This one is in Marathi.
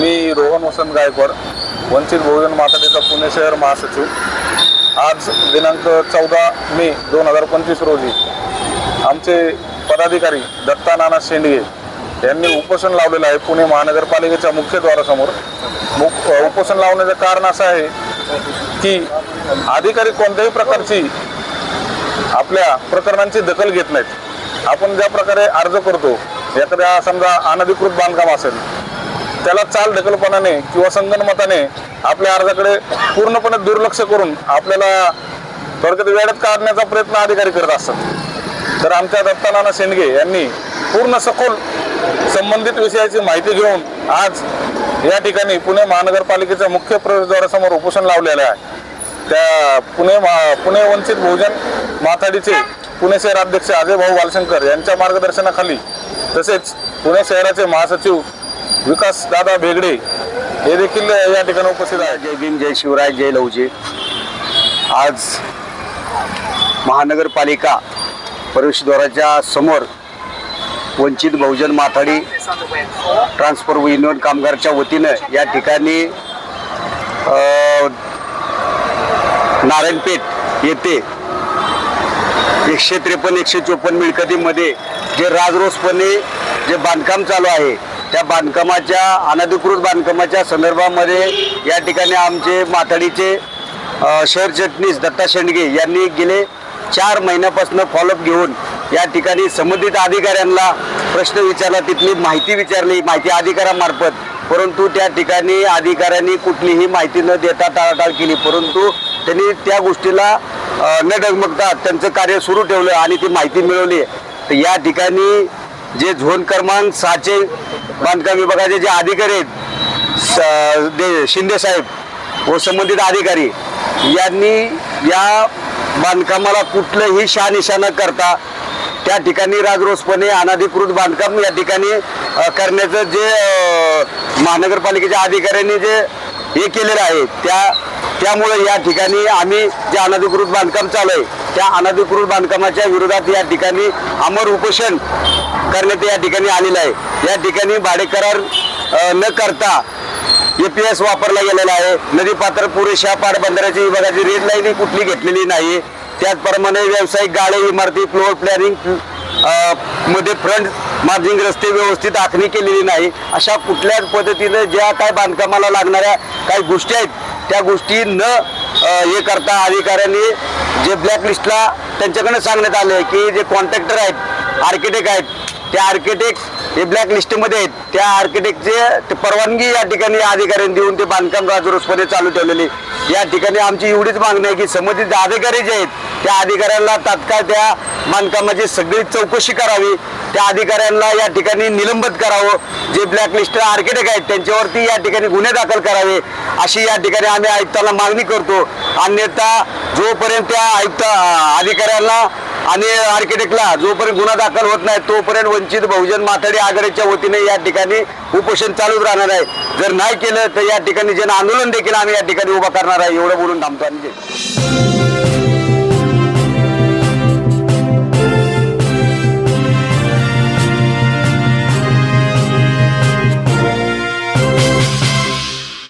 मी रोहन वसंत गायकवाड वंचित बहुजन माताडीचा पुणे शहर महासचिव. आज दिनांक चौदा मे दोन हजार पंचवीस रोजी आमचे पदाधिकारी दत्ता नाना शेंडगे यांनी उपोषण लावलेलं आहे. पुणे महानगरपालिकेच्या मुख्यद्वारासमोर मुख उपोषण लावण्याचं कारण असं आहे की अधिकारी कोणत्याही प्रकारची आपल्या प्रकरणांची दखल घेत नाहीत. आपण ज्या प्रकारे अर्ज करतो एखाद्या समजा अनधिकृत बांधकाम असेल त्याला चाल ढकलपणाने किंवा संगणमताने आपल्या अर्जाकडे पूर्णपणे दुर्लक्ष करून आपल्याला थोडक्यात वेळात काढण्याचा प्रयत्न अधिकारी करत असतात. तर आमच्या दत्तानाना शेंडगे यांनी पूर्ण सखोल संबंधित विषयाची माहिती घेऊन आज या ठिकाणी पुणे महानगरपालिकेच्या मुख्य प्रवेशद्वारासमोर उपोषण लावलेलं आहे. त्या पुणे पुणे वंचित बहुजन माथाडीचे पुणे शहर अध्यक्ष अजय भाऊ बालशंकर यांच्या मार्गदर्शनाखाली तसेच पुणे शहराचे महासचिव विकास दादा भेगडे हे देखील या ठिकाणी उपस्थित आहेत. जय भीम जय शिवराय जय लवजी. आज महानगरपालिका प्रवेशद्वाराच्या समोर वंचित बहुजन माथाडी ट्रान्सफर युनियन कामगारच्या वतीनं या ठिकाणी नारायणपेठ येथे एकशे त्रेपन्न एकशे चोपन्न मिळकतीमध्ये जे राजरोसपणे जे बांधकाम चालू आहे त्या बांधकामाच्या अनधिकृत बांधकामाच्या संदर्भामध्ये या ठिकाणी आमचे माथाडीचे शहर चटणीस दत्ता शेंडगे यांनी गेले चार महिन्यापासून फॉलोअप घेऊन या ठिकाणी संबंधित अधिकाऱ्यांना प्रश्न विचारला तिथली माहिती विचारली माहिती अधिकारामार्फत परंतु त्या ठिकाणी अधिकाऱ्यांनी कुठलीही माहिती न देता टाळाटाळ केली. परंतु त्यांनी त्या गोष्टीला न डगमगता त्यांचं कार्य सुरू ठेवलं आणि ती माहिती मिळवली. तर या ठिकाणी जे झोन क्रमांक सहाचे बांधकाम विभागाचे जे अधिकारी आहेत स- दे शिंदे साहेब व संबंधित अधिकारी यांनी या बांधकामाला कुठलंही शहानिशा न करता त्या ठिकाणी राजरोसपणे अनाधिकृत बांधकाम या ठिकाणी करण्याचं जे महानगरपालिकेच्या अधिकाऱ्यांनी जे हे केलेलं आहे त्या त्यामुळे या ठिकाणी आम्ही जे अनाधिकृत बांधकाम चालू आहे त्या अनाधिकृत बांधकामाच्या विरोधात या ठिकाणी अमर उपोषण करण्यात या ठिकाणी आलेलं आहे. या ठिकाणी भाडे करार न करता ए पी एस वापरला गेलेला आहे. नदीपात्र पुरेशा पाटबंधाऱ्याची विभागाची रेड लाईन कुठली घेतलेली नाही. त्याचप्रमाणे व्यावसायिक गाळे इमारती फ्लोअर प्लॅनिंगमध्ये फ्रंट मार्जिंग रस्ते व्यवस्थित आखणी केलेली नाही. अशा कुठल्याच पद्धतीनं ज्या काय बांधकामाला लागणाऱ्या काही गोष्टी आहेत त्या गोष्टी न हे करता अधिकाऱ्यांनी जे ब्लॅकलिस्टला त्यांच्याकडनं सांगण्यात आले की जे कॉन्ट्रॅक्टर आहेत आर्किटेक्ट आहेत त्या आर्किटेक्ट हे ब्लॅक लिस्टमध्ये आहेत. त्या आर्किटेक्टचे परवानगी या ठिकाणी अधिकाऱ्यांनी देऊन ते बांधकाम राजरोसमध्ये चालू ठेवलेली. या ठिकाणी आमची एवढीच मागणी आहे की संबंधित अधिकारी जे आहेत त्या अधिकाऱ्यांना तात्काळ त्या बांधकामाची सगळी चौकशी करावी. त्या अधिकाऱ्यांना या ठिकाणी निलंबित करावं. जे ब्लॅक लिस्ट आर्किटेक्ट आहेत त्यांच्यावरती या ठिकाणी गुन्हे दाखल करावे. अशी या ठिकाणी आम्ही आयुक्ताला मागणी करतो. अन्यथा जोपर्यंत त्या आयुक्त अधिकाऱ्यांना आणि आर्किटेक्टला जोपर्यंत गुन्हा दाखल होत नाही तोपर्यंत वंचित बहुजन माथाडी आघाडीच्या वतीने या ठिकाणी उपोषण चालूच राहणार आहे. जर नाही केलं तर या ठिकाणी जन आंदोलन देखील आम्ही या ठिकाणी उभा करणार आहे. एवढं बोलून थांबतो आणि